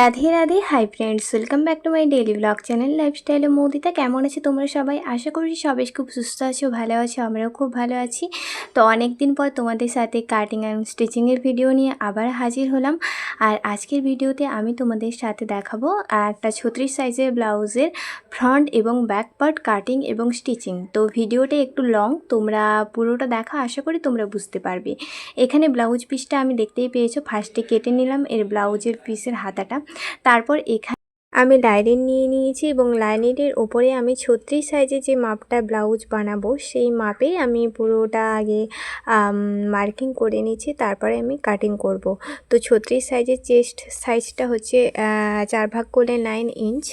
Radhe Radhe hi friends welcome back to my daily vlog channel লাইফস্টাইলে মোদিতা। কেমন আছে তোমরা সবাই? আশা করি সবাই খুব সুস্থ আছো, ভালো আছো, আমরাও খুব ভালো আছি। তো অনেক দিন পর তোমাদের সাথে কাটিং অ্যান্ড স্টিচিংয়ের ভিডিও নিয়ে আবার হাজির হলাম। আর আজকের ভিডিওতে আমি তোমাদের সাথে দেখাবো একটা ছত্রিশ সাইজের ব্লাউজের ফ্রন্ট এবং ব্যাক পার্ট কাটিং এবং স্টিচিং তো ভিডিওটা একটু লং তোমরা পুরোটা দেখা, আশা করি তোমরা বুঝতে পারবে। এখানে ব্লাউজ পিসটা আমি দেখতেই পেয়েছ। ফার্স্টে কেটে নিলাম, এর ব্লাউজের পিসের হাতাটা। তারপর এখানে আমি লাইনিং নিয়ে নিয়েছি এবং লাইনিংয়ের ওপরে আমি ছত্রিশ সাইজে যে মাপটা ব্লাউজ বানাবো, সেই মাপে আমি পুরোটা আগে মার্কিং করে নিয়েছি তারপরে আমি কাটিং করব। তো ছত্রিশ সাইজের চেস্ট সাইজটা হচ্ছে চার ভাগ করলে নাইন ইঞ্চ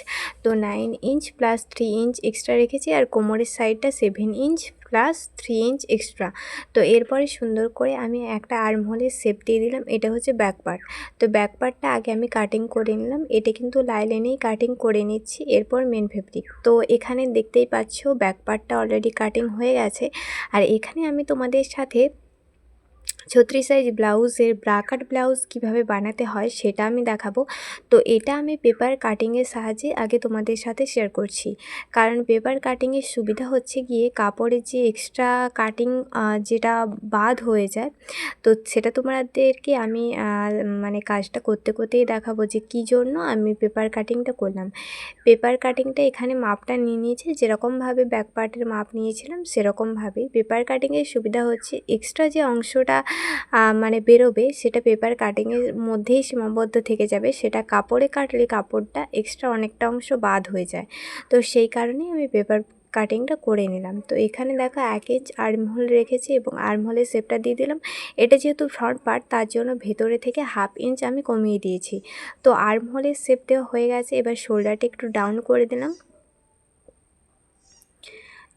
তো nine inch plus three inch extra রেখেছি আর কোমরের সাইডটা seven inch plus three inch extra তো এরপরে সুন্দর করে আমি একটা আর্মহোলের শেপ দিয়ে দিলাম, এটা হচ্ছে ব্যাক পার্ট তো ব্যাক পার্টটা আগে আমি কাটিং করে নিলাম, এটা কিন্তু লাইলেনেই কাটিং করে নিচ্ছি, এরপর মেন ফেব্রিক তো এখানে দেখতেই পাচ্ছ ব্যাক পার্টটা অলরেডি কাটিং হয়ে গেছে। আর এখানে আমি তোমাদের সাথে ছত্রিশ সাইজ ব্লাউজের ব্রাকাট ব্লাউজ কীভাবে বানাতে হয় সেটা আমি দেখাবো। তো এটা আমি পেপার কাটিংয়ের সাহায্যে আগে তোমাদের সাথে শেয়ার করছি। কারণ পেপার কাটিংয়ের সুবিধা হচ্ছে গিয়ে কাপড়ের যে এক্সট্রা কাটিং যেটা বাদ হয়ে যায়, তো সেটা তোমাদেরকে আমি মানে কাজটা করতে করতেই দেখাবো যে কী জন্য আমি পেপার কাটিংটা করলাম। পেপার কাটিংটা এখানে মাপটা নিয়ে নিয়েছি, যেরকমভাবে ব্যাক পার্টের মাপ নিয়েছিলাম সেরকমভাবেই। পেপার কাটিংয়ের সুবিধা হচ্ছে এক্সট্রা যে অংশটা মানে বেরোবে, সেটা পেপার কাটিংয়ের মধ্যেই সীমাবদ্ধ থেকে যাবে। সেটা কাপড়ে কাটলে কাপড়টা এক্সট্রা অনেকটা অংশ বাদ হয়ে যায়। তো সেই কারণেই আমি পেপার কাটিংটা করে নিলাম। তো এখানে দেখো এক ইঞ্চ আর্মহোল রেখেছি এবং আর্মহোলের শেপটা দিয়ে দিলাম। এটা যেহেতু ফ্রন্ট পার্ট তার জন্য ভেতরে থেকে হাফ ইঞ্চ আমি কমিয়ে দিয়েছি। তো আর্মহোলের শেপ দেওয়া হয়ে গেছে, এবার শোল্ডারটা একটু ডাউন করে দিলাম।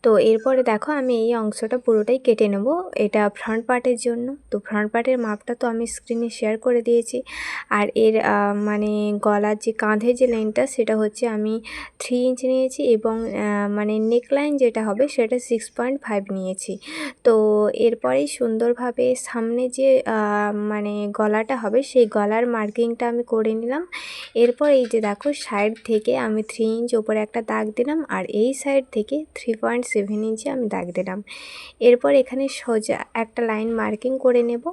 তো এরপরে দেখো আমি এই অংশটা পুরোটাই কেটে নেব। এটা ফ্রন্ট পার্টের জন্য। তো ফ্রন্ট পার্টের মাপটা তো আমি স্ক্রিনে শেয়ার করে দিয়েছি। আর এর মানে গলার যে কাঁধের যে লাইনটা সেটা হচ্ছে আমি থ্রি ইঞ্চ নিয়েছি এবং মানে নেকলাইন যেটা হবে, সেটা সিক্স পয়েন্ট ফাইভ নিয়েছি। তো এরপরেই সুন্দরভাবে সামনে যে মানে গলাটা হবে, সেই গলার মার্কিংটা আমি করে নিলাম। এরপর এই যে দেখো সাইড থেকে আমি থ্রি ইঞ্চ ওপরে একটা দাগ দিলাম। আর এই সাইড থেকে থ্রি পয়েন্ট সেভেন ইঞ্চি আমি দাগ দিলাম। এরপর এখানে সোজা একটা লাইন মার্কিং করে নেব।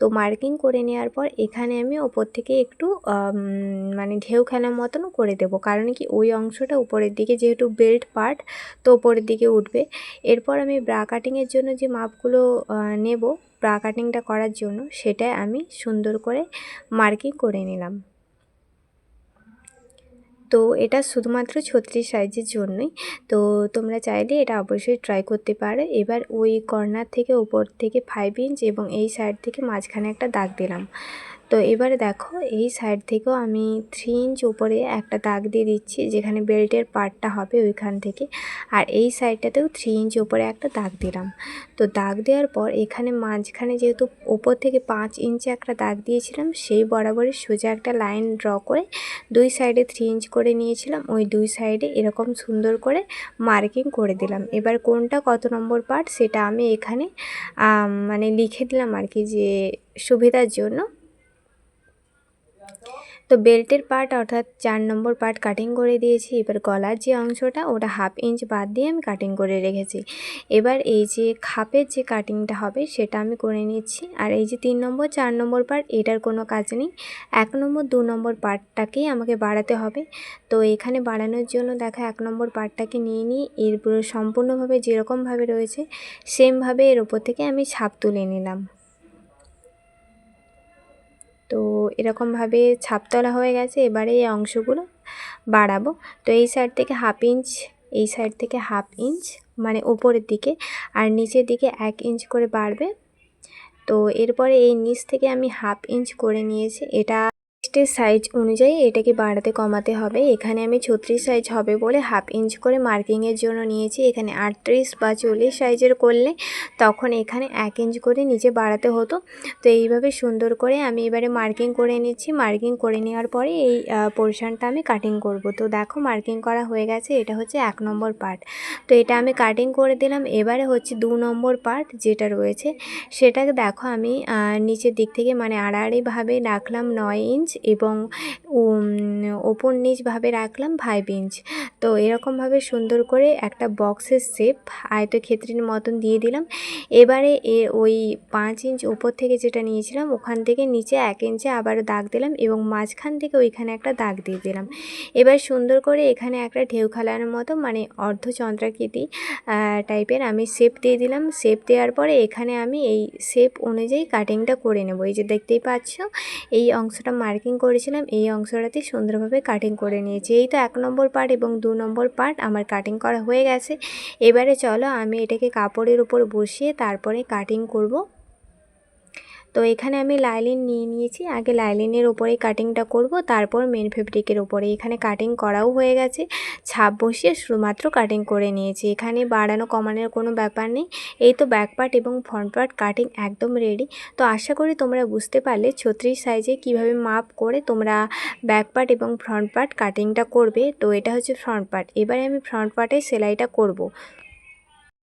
তো মার্কিং করে নেওয়ার পর এখানে আমি ওপর থেকে একটু মানে ঢেউ খেলার মতনও করে দেব। কারণ কি ওই অংশটা উপরের দিকে যেহেতু বেল্ট পার্ট, তো উপরের দিকে উঠবে। এরপর আমি ব্রা কাটিংয়ের জন্য যে মাপগুলো নেব ব্রা কাটিংটা করার জন্য সেটা আমি সুন্দর করে মার্কিং করে নিলাম। তো এটা শুধুমাত্র ছত্রিশ সাইজের জন্যই। তো তোমরা চাইলে এটা অবশ্যই ট্রাই করতে পারো। এবার ওই কর্নার থেকে ওপর থেকে ফাইভ ইঞ্চ এবং এই সাইড থেকে মাঝখানে একটা দাগ দিলাম। তো এবারে দেখো, এই সাইড থেকেও আমি থ্রি ইঞ্চ উপরে একটা দাগ দিয়ে দিচ্ছি, যেখানে বেল্টের পার্টটা হবে ওইখান থেকে। আর এই সাইডটাতেও থ্রি ইঞ্চ উপরে একটা দাগ দিলাম। তো দাগ দেওয়ার পর এখানে মাঝখানে যেহেতু ওপর থেকে পাঁচ ইঞ্চে একটা দাগ দিয়েছিলাম, সেই বরাবরই সোজা একটা লাইন ড্র করে দুই সাইডে থ্রি ইঞ্চ করে নিয়েছিলাম। ওই দুই সাইডে এরকম সুন্দর করে মার্কিং করে দিলাম। এবার কোনটা কত নম্বর পার্ট সেটা আমি এখানে মানে লিখে দিলাম আর কি যে সুবিধার জন্য। তো বেল্টের পার্ট অর্থাৎ চার নম্বর পার্ট কাটিং করে দিয়েছি। এবার গলার যে অংশটা, ওটা হাফ ইঞ্চ বাদ দিয়ে আমি কাটিং করে রেখেছি। এবার এই যে খাপের যে কাটিংটা হবে, সেটা আমি করে নিচ্ছি। আর এই যে তিন নম্বর, চার নম্বর পার্ট এটার কোনো কাজ নেই। এক নম্বর, দু নম্বর পার্টটাকেই আমাকে বাড়াতে হবে। তো এখানে বাড়ানোর জন্য দেখা, এক নম্বর পার্টটাকে নিয়ে নিই এর সম্পূর্ণভাবে যেরকমভাবে রয়েছে সেমভাবে এর ওপর থেকে আমি ছাপ তুলে নিলাম। তো এরকমভাবে ছাপতলা হয়ে গেছে, এবারে এই অংশগুলো বাড়াবো। তো এই সাইড থেকে হাফ ইঞ্চ এই সাইড থেকে হাফ ইঞ্চ মানে উপরের দিকে, আর নিচের দিকে এক ইঞ্চ করে বাড়বে। তো এরপরে এই নিচ থেকে আমি হাফ ইঞ্চ করে নিয়েছি, এটা চেস্টের সাইজ অনুযায়ী এটাকে বাড়াতে কমাতে হবে। এখানে আমি ছত্রিশ সাইজ হবে বলে হাফ ইঞ্চ করে মার্কিংয়ের জন্য নিয়েছি। এখানে আটত্রিশ বা চল্লিশ সাইজের করলে তখন এখানে এক ইঞ্চ করে নিচে বাড়াতে হতো। তো এইভাবে সুন্দর করে আমি এবারে মার্কিং করে নিচ্ছি। মার্কিং করে নেওয়ার পরে এই পোর্শানটা আমি কাটিং করব। তো দেখো মার্কিং করা হয়ে গেছে। এটা হচ্ছে এক নম্বর পার্ট তো এটা আমি কাটিং করে দিলাম। এবারে হচ্ছে দু নম্বর পার্ট যেটা রয়েছে, সেটাকে দেখো আমি নিচের দিক থেকে মানে আড়াআড়িভাবে রাখলাম নয় ইঞ্চ এবং ওপর নিচভাবে রাখলাম ফাইভ ইঞ্চ তো এরকমভাবে সুন্দর করে একটা বক্সের শেপ আয়তক্ষেত্রের মতন দিয়ে দিলাম। এবারে এ, ওই পাঁচ ইঞ্চ ওপর থেকে যেটা নিয়েছিলাম, ওখান থেকে নিচে এক ইঞ্চে আবার দাগ দিলাম এবং মাঝখান থেকে ওইখানে একটা দাগ দিয়ে দিলাম। এবার সুন্দর করে এখানে একটা ঢেউ খেলানোর মতো মানে অর্ধচন্দ্রাকৃতি টাইপের আমি শেপ দিয়ে দিলাম। শেপ দেওয়ার পরে এখানে আমি এই শেপ অনুযায়ী কাটিংটা করে নেব। এই যে দেখতেই পাচ্ছ, এই অংশটা মার্কিং করেছিলাম, এই অংশটাতে সুন্দরভাবে কাটিং করে নিয়েছি। এই তো এক নম্বর পার্ট এবং দু নম্বর পার্ট আমার কাটিং করা হয়ে গেছে। এবারে চলো আমি এটাকে কাপড়ের উপর বসিয়ে তারপরে কাটিং করব। তো এখানে আমি লাইলিন নিয়ে নিয়েছি। আগে লাইলিনের ওপরে কাটিংটা করব, তারপর মেন ফেব্রিকের ওপরে। এখানে কাটিং করাও হয়ে গেছে। ছাপ বসিয়ে শুধুমাত্র কাটিং করে নিয়েছি। এখানে বাড়ানো কমানোর কোনো ব্যাপার নেই। এই তো ব্যাক পার্ট এবং ফ্রন্ট পার্ট কাটিং একদম রেডি তো আশা করি তোমরা বুঝতে পারলে ছত্রিশ সাইজে কীভাবে মাপ করে তোমরা ব্যাক পার্ট এবং ফ্রন্ট পার্ট কাটিংটা করবে। তো এটা হচ্ছে ফ্রন্ট পার্ট এবারে আমি ফ্রন্ট পার্টে সেলাইটা করব।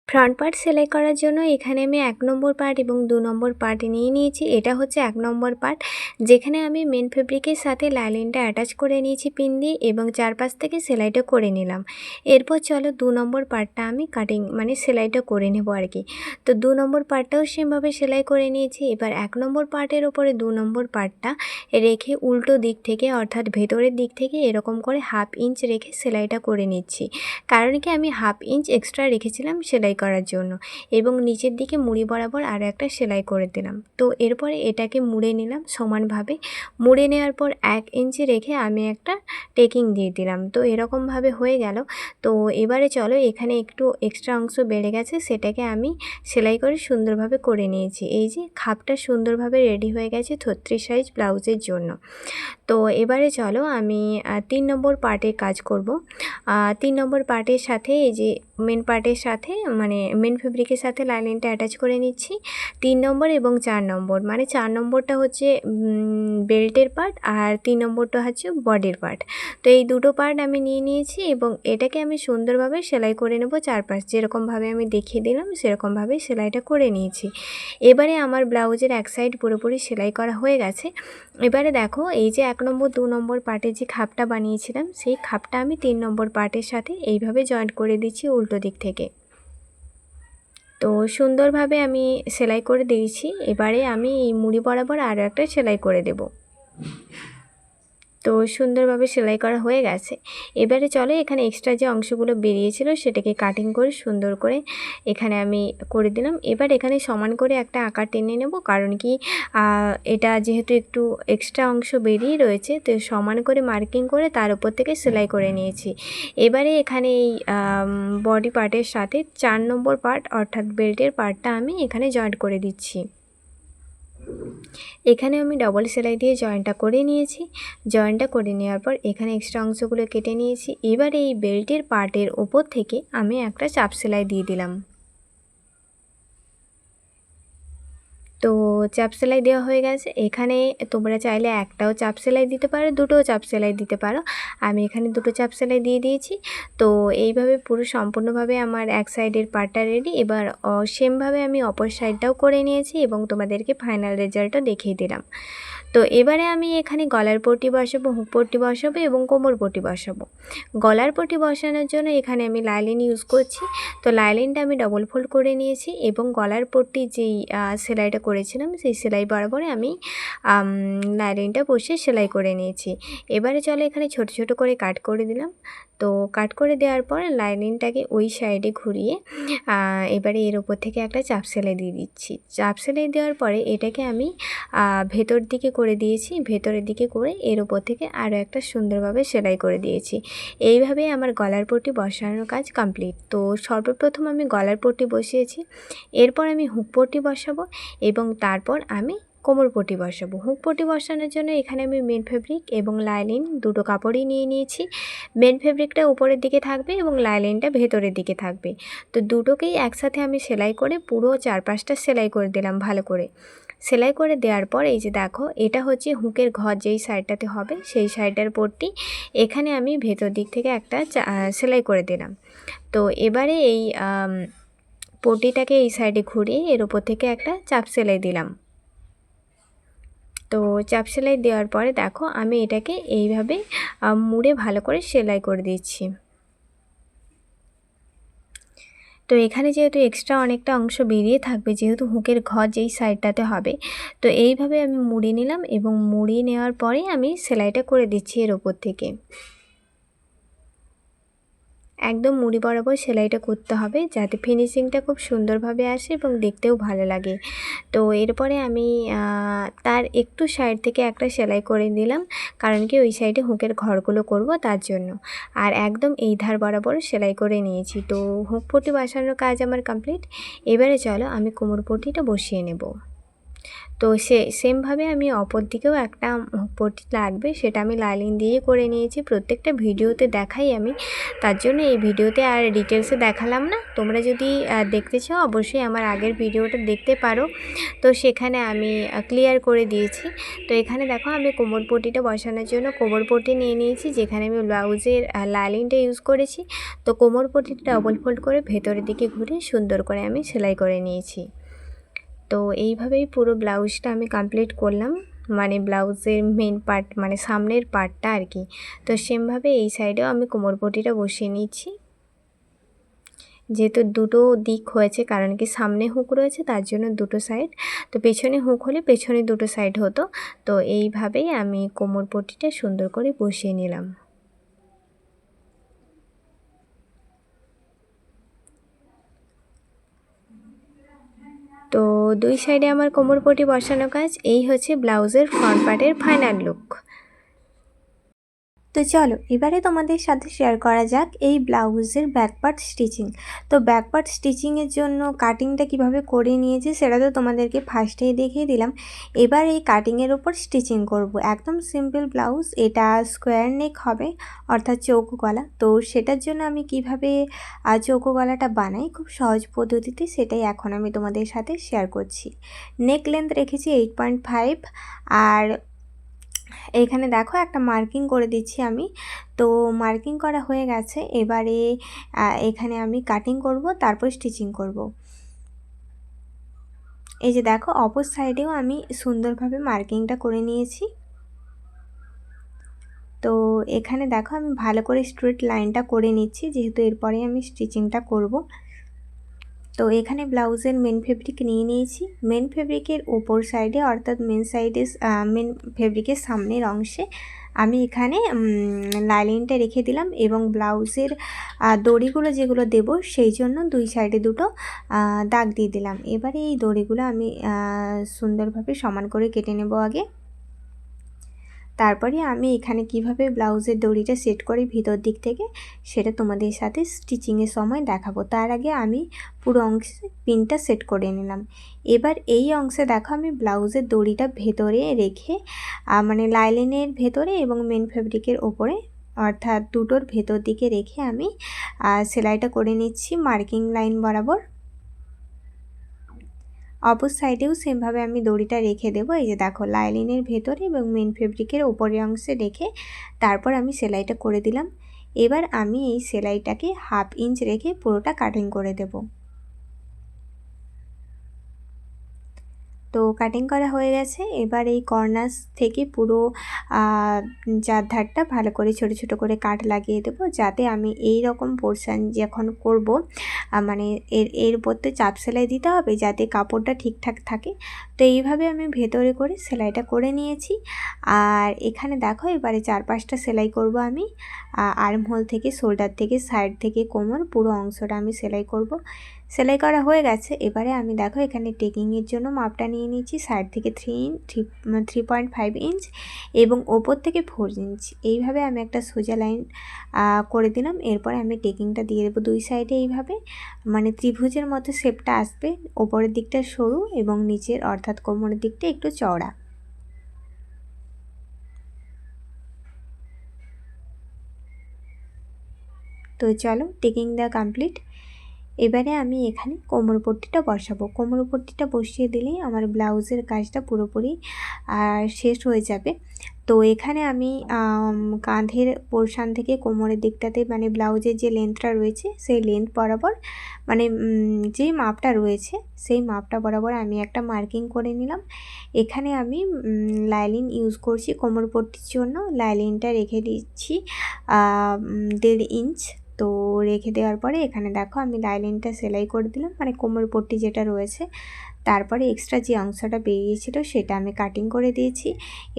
ফ্রন্ট পার্ট সেলাই করার জন্য এখানে আমি এক নম্বর পার্ট এবং দু নম্বর পার্ট নিয়ে নিয়েছি। এটা হচ্ছে এক নম্বর পার্ট, যেখানে আমি মেন ফেব্রিকের সাথে লাইলিনটা অ্যাটাচ করে নিয়েছি পিন দিয়ে এবং চারপাশ থেকে সেলাইটা করে নিলাম। এরপর চলো দু নম্বর পার্টটা আমি কাটিং মানে সেলাইটা করে নেব আর কি তো দু নম্বর পার্টটাও সেমভাবে সেলাই করে নিয়েছি। এবার এক নম্বর পার্টের ওপরে দু নম্বর পার্টটা রেখে উল্টো দিক থেকে অর্থাৎ ভেতরের দিক থেকে এরকম করে হাফ ইঞ্চ রেখে সেলাইটা করে নিচ্ছি। কারণ কি আমি হাফ ইঞ্চ এক্সট্রা রেখেছিলাম, সেলাই করার জন্য। এবং নিচের দিকে মুড়ি বরাবর আরও একটা সেলাই করে দিলাম। তো এরপরে এটাকে মুড়ে নিলাম সমানভাবে। মুড়ে নেওয়ার পর এক ইঞ্চি রেখে আমি একটা টেকিং দিয়ে দিলাম। তো এরকমভাবে হয়ে গেল। তো এবারে চলো, এখানে একটু এক্সট্রা অংশ বেড়ে গেছে, সেটাকে আমি সেলাই করে সুন্দরভাবে করে নিয়েছি। এই যে খাপটা সুন্দরভাবে রেডি হয়ে গেছে ছত্রিশ সাইজ ব্লাউজের জন্য। তো এবারে চলো, আমি তিন নম্বর পার্টে কাজ করব। তিন নম্বর পার্টের সাথে এই যে মেন পার্টের সাথে মানে মেন ফেব্রিকের সাথে লাইনিংটা অ্যাটাচ করে নিচ্ছি। তিন নম্বর এবং চার নম্বর মানে চার নম্বরটা হচ্ছে বেল্টের পার্ট আর তিন নম্বরটা হচ্ছে বডির পার্ট তো এই দুটো পার্ট আমি নিয়ে নিয়েছি এবং এটাকে আমি সুন্দরভাবে সেলাই করে নেব চারপাশ। যেরকমভাবে আমি দেখিয়ে দিলাম, সেরকমভাবে সেলাইটা করে নিয়েছি। এবারে আমার ব্লাউজের এক সাইড পুরোপুরি সেলাই করা হয়ে গেছে। এবারে দেখো, এই যে এক নম্বর, দু নম্বর পার্টের যে খাপটা বানিয়েছিলাম, সেই খাপটা আমি তিন নম্বর পার্টের সাথে এইভাবে জয়েন্ট করে দিচ্ছি উল্টো দিক থেকে। তো সুন্দরভাবে আমি সেলাই করে দিয়েছি। এবারে আমি এই মুড়ি বরাবর আরও একটা সেলাই করে দেব। তো সুন্দরভাবে সেলাই করা হয়ে গেছে। এবারে চলো এখানে এক্সট্রা যে অংশগুলো বেরিয়েছিল সেটাকে কাটিং করে সুন্দর করে এখানে আমি করে দিলাম। এবার এখানে সমান করে একটা আকার টেনে নেব, কারণ কি এটা যেহেতু একটু এক্সট্রা অংশ বেরিয়ে রয়েছে, তো সমান করে মার্কিং করে তার উপর থেকে সেলাই করে নিয়েছি। এবারে এখানে এই বডি পার্টের সাথে চার নম্বর পার্ট অর্থাৎ বেল্টের পার্টটা আমি এখানে জয়েন্ট করে দিচ্ছি। এখানে আমি ডবল সেলাই দিয়ে জয়েন্টটা করে নিয়েছি। জয়েন্টটা করে নেওয়ার পর এখানে এক্সট্রা অংশগুলো কেটে নিয়েছি। এবার এই বেল্টের পার্টের ওপর থেকে আমি একটা চাপ সেলাই দিয়ে দিলাম। তো চাপ সেলাই দেওয়া হয়ে গেছে। এখানে তোমরা চাইলে একটাও চাপ সেলাই দিতে পারো, দুটোও চাপ সেলাই দিতে পারো। আমি এখানে দুটো চাপ সেলাই দিয়ে দিয়েছি। তো এইভাবে পুরো সম্পূর্ণভাবে আমার এক সাইডের পার্টটা রেডি এবার সেমভাবে আমি অপর সাইডটাও করে নিয়েছি এবং তোমাদেরকে ফাইনাল রেজাল্টটা দেখিয়ে দিলাম। তো এবারে আমি এখানে গলার পট্টি বসাবো, হুক পট্টি বসাবো এবং কোমর পট্টি বসাবো। গলার পট্টি বসানোর জন্য এখানে আমি লাইলিন ইউজ করছি। তো লাইলিনটা আমি ডবল ফোল্ড করে নিয়েছি এবং গলার পট্টি যেই সেলাইটা করেছিলাম সেই সেলাই বরাবরে আমি লাইলিনটা বসে সেলাই করে নিয়েছি। এবারে চলো এখানে ছোট ছোট করে কাট করে দিলাম। তো কাট করে দেওয়ার পর লাইনিংটাকে ওই সাইডে ঘুরিয়ে এবারে এর ওপর থেকে একটা চাপ সেলাই দিয়ে দিচ্ছি। চাপ সেলাই দেওয়ার পরে এটাকে আমি ভেতর দিকে করে দিয়েছি। ভেতরের দিকে করে এর ওপর থেকে আরও একটা সুন্দরভাবে সেলাই করে দিয়েছি। এইভাবে আমার গলার পট্টি বসানোর কাজ কমপ্লিট তো সর্বপ্রথম আমি গলার পট্টি বসিয়েছি, এরপর আমি হুক পট্টি বসাবো এবং তারপর আমি কোমর পটি বসাবো। হুক পটি বসানোর জন্য এখানে আমি মেন ফেব্রিক এবং লাইলিন দুটো কাপড়ই নিয়ে নিয়েছি। মেন ফেব্রিকটা উপরের দিকে থাকবে এবং লাইলিনটা ভেতরের দিকে থাকবে। তো দুটোকেই একসাথে আমি সেলাই করে পুরো চারপাশটা সেলাই করে দিলাম ভালো করে। সেলাই করে দেওয়ার পর এই যে দেখো, এটা হচ্ছে হুকের ঘর যেই সাইডটাতে হবে, সেই সাইডটার পট্টি এখানে আমি ভেতর দিক থেকে একটা সেলাই করে দিলাম। তো এবারে এই পটিটাকে এই সাইডে ঘুরিয়ে এর ওপর থেকে একটা চাপ সেলাই দিলাম। তো চাপ সেলাই দেওয়ার পরে দেখো আমি এটাকে এইভাবে মুড়ে ভালো করে সেলাই করে দিচ্ছি। তো এখানে যেহেতু এক্সট্রা অনেকটা অংশ বেরিয়ে থাকবে, যেহেতু হুকের ঘর যেই সাইডটাতে হবে, তো এইভাবে আমি মুড়িয়ে নিলাম এবং মুড়িয়ে নেওয়ার পরে আমি সেলাইটা করে দিচ্ছি এর ওপর থেকে। একদম মুড়ি বরাবর সেলাইটা করতে হবে যাতে ফিনিশিংটা খুব সুন্দরভাবে আসে এবং দেখতেও ভালো লাগে। তো এরপরে আমি তার একটু সাইড থেকে একটা সেলাই করে দিলাম কারণ কি ওই সাইডে হুঁকের ঘরগুলো করব তার জন্য। আর একদম এই ধার বরাবর সেলাই করে নিয়েছি। তো হুঁক পট্টি বসানোর কাজ আমার কমপ্লিট এবারে চলো আমি কোমর পট্টিটা বসিয়ে নেব। তো সে, সেমভাবে আমি অপর দিকেও একটা পটি লাগবে, সেটা আমি লাইলিং দিয়ে করে নিয়েছি। প্রত্যেকটা ভিডিওতে দেখাই আমি। তার জন্য এই ভিডিওতে আর ডিটেলসে দেখালাম না। তোমরা যদি দেখতে চাও, অবশ্যই আমার আগের ভিডিওটা দেখতে পারো। তো সেখানে আমি ক্লিয়ার করে দিয়েছি। তো এখানে দেখো, আমি কোমর পটিটা বসানোর জন্য কোমর পটি নিয়ে নিয়েছি, যেখানে আমি ব্লাউজের লাইলিংটা ইউজ করেছি। তো কোমর পটিটা ডবল ফোল্ড করে ভেতরের দিকে ঘুরে সুন্দর করে আমি সেলাই করে নিয়েছি। তো এইভাবেই পুরো ব্লাউজটা আমি কমপ্লিট করলাম। মানে ব্লাউজের মেন পার্ট মানে সামনের পার্টটা আর কি। তো সেমভাবে এই সাইডেও আমি কোমর পটিটা বসিয়ে নিচ্ছি। যেহেতু দুটো দিক হয়েছে, কারণ কি সামনে হুক রয়েছে, তার জন্য দুটো সাইড তো পেছনে হুক হলে পেছনে দুটো সাইড হতো। তো এইভাবেই আমি কোমর পটিটা সুন্দর করে বসিয়ে নিলাম। তো দুই সাইডে আমার কোমর পটি বসানো কাজ, এই হচ্ছে ব্লাউজের ফ্রন্ট পার্টের ফাইনাল লুক তো চলো, এবারে তোমাদের সাথে শেয়ার করা যাক এই ব্লাউজের ব্যাকপার্ট স্টিচিং তো ব্যাকপার্ট স্টিচিংয়ের জন্য কাটিংটা কীভাবে করে নিয়েছি সেটা তো তোমাদেরকে ফার্স্টেই দেখিয়ে দিলাম। এবার এই কাটিংয়ের ওপর স্টিচিং করব। একদম সিম্পল ব্লাউজ, এটা স্কোয়ার নেক হবে, অর্থাৎ চৌকো গলা। তো সেটার জন্য আমি কীভাবে চৌকো গলাটা বানাই, খুব সহজ পদ্ধতিতে সেটাই এখন আমি তোমাদের সাথে শেয়ার করছি। নেক লেন্থ রেখেছি এইট পয়েন্ট ফাইভ আর এখানে দেখো একটা মার্কিং করে দিচ্ছি আমি। তো মার্কিং করা হয়ে গেছে। এবারে এখানে আমি কাটিং করব, তারপর স্টিচিং করব। এই যে দেখো, অপর সাইডেও আমি সুন্দরভাবে মার্কিংটা করে নিয়েছি। তো এখানে দেখো, আমি ভালো করে স্ট্রেট লাইনটা করে নিচ্ছি, যেহেতু এরপরে আমি স্টিচিংটা করব। তো এখানে ব্লাউজের মেন ফেব্রিক নিয়ে নিয়েছি। মেন ফেব্রিকের ওপর সাইডে অর্থাৎ মেন সাইডে মেন ফেব্রিকের সামনের অংশে আমি এখানে লাইলিনটা রেখে দিলাম এবং ব্লাউজের দড়িগুলো যেগুলো দেব সেই জন্য দুই সাইডে দুটো দাগ দিয়ে দিলাম। এবারে এই দড়িগুলো আমি সুন্দরভাবে সমান করে কেটে নেব আগে। তারপরে আমি এখানে কীভাবে ব্লাউজের দড়িটা সেট করি ভিতর দিক থেকে, সেটা তোমাদের সাথে স্টিচিংয়ের সময় দেখাবো। তার আগে আমি পুরো অংশে পিনটা সেট করে নিলাম। এবার এই অংশে দেখো আমি ব্লাউজের দড়িটা ভেতরে রেখে মানে লাইলিনের ভেতরে এবং মেন ফেব্রিকের ওপরে, অর্থাৎ দুটোর ভেতর দিকে রেখে আমি সেলাইটা করে নিচ্ছি মার্কিং লাইন বরাবর। অপর সাইডেও সেমভাবে আমি দড়িটা রেখে দেবো। এই যে দেখো লাইলিনের ভেতরে এবং মেন ফেব্রিকের ওপরের অংশে রেখে তারপর আমি সেলাইটা করে দিলাম। এবার আমি এই সেলাইটাকে হাফ ইঞ্চ রেখে পুরোটা কাটিং করে দেব। তো কাটিং করা হয়ে গেছে। এবার এই কর্নার্স থেকে পুরো চার ধারটা ভালো করে ছোট ছোট করে কাট লাগিয়ে দেব যাতে আমি এই রকম পোর্শান যখন করব মানে এর এর উপর তো চাপ সেলাই দিতে হবে যাতে কাপড়টা ঠিকঠাক থাকে। তো এইভাবে আমি ভেতরে করে সেলাইটা করে নিয়েছি। আর এখানে দেখো এবারে চার পাঁচটা সেলাই করব আমি। আর্ম হোল থেকে শোল্ডার থেকে সাইড থেকে কোমর পুরো অংশটা আমি সেলাই করব। সেলাই করা হয়ে গেছে। এবারে আমি দেখো এখানে টেকিংয়ের জন্য মাপটা নিয়ে নিয়েছি সাইড থেকে three inch three three point five inch এবং ওপর থেকে ফোর ইঞ্চ এইভাবে আমি একটা সোজা লাইন করে দিলাম। এরপরে আমি টেকিংটা দিয়ে দেবো দুই সাইডে এইভাবে। মানে ত্রিভুজের মতো শেপটা আসবে ওপরের দিকটা সরু এবং নিচের অর্থাৎ কোমরের দিকটা একটু চওড়া। তো চলো টেকিং দেওয়া কমপ্লিট এবারে আমি এখানে কোমর পট্টিটা বসাবো। কোমর পট্টিটা বসিয়ে দিলেই আমার ব্লাউজের কাজটা পুরোপুরি আর শেষ হয়ে যাবে। তো এখানে আমি কাঁধের পোর্শান থেকে কোমরের দিকটাতে মানে ব্লাউজের যে লেন্থটা রয়েছে, সেই লেন্থ বরাবর মানে যে মাপটা রয়েছে, সেই মাপটা বরাবর আমি একটা মার্কিং করে নিলাম। এখানে আমি লাইলিন ইউজ করছি কোমর পট্টির জন্য। লাইলিনটা রেখে দিচ্ছি দেড় ইঞ্চ তো রেখে দেওয়ার পরে এখানে দেখো আমি লাইলিনটা সেলাই করে দিলাম মানে কোমর পট্টি যেটা রয়েছে। তারপরে এক্সট্রা যে অংশটা বেরিয়েছিল সেটা আমি কাটিং করে দিয়েছি।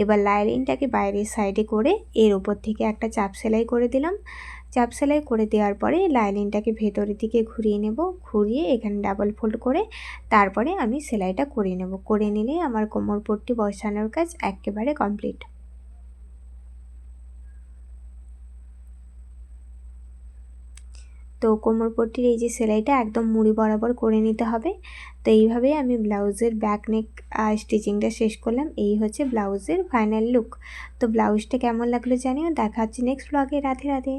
এবার লাইলিনটাকে বাইরের সাইডে করে এর ওপর থেকে একটা চাপ সেলাই করে দিলাম। চাপ সেলাই করে দেওয়ার পরে লাইলিনটাকে ভেতরের দিকে ঘুরিয়ে নেব, ঘুরিয়ে এখানে ডাবল ফোল্ড করে তারপরে আমি সেলাইটা করে নেব। করে নিলে আমার কোমর পট্টি বসানোর কাজ একেবারে কমপ্লিট তো কোমর পট্টির এই যে সেলাইটা একদম মুড়ি বরাবর করে নিতে হবে। তো এইভাবেই আমি ব্লাউজের ব্যাক নেক স্টিচিংটা শেষ করলাম। এই হচ্ছে ব্লাউজের ফাইনাল লুক তো ব্লাউজটা কেমন লাগল জানিও। দেখা হচ্ছে নেক্সট ব্লগে রাধে রাধে।